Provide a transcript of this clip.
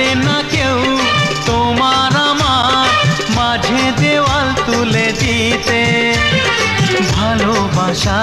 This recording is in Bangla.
পারবে না কেউ। তোমার আমার মাঝে দেওয়াল তুলে দিতে। ভালোবাসা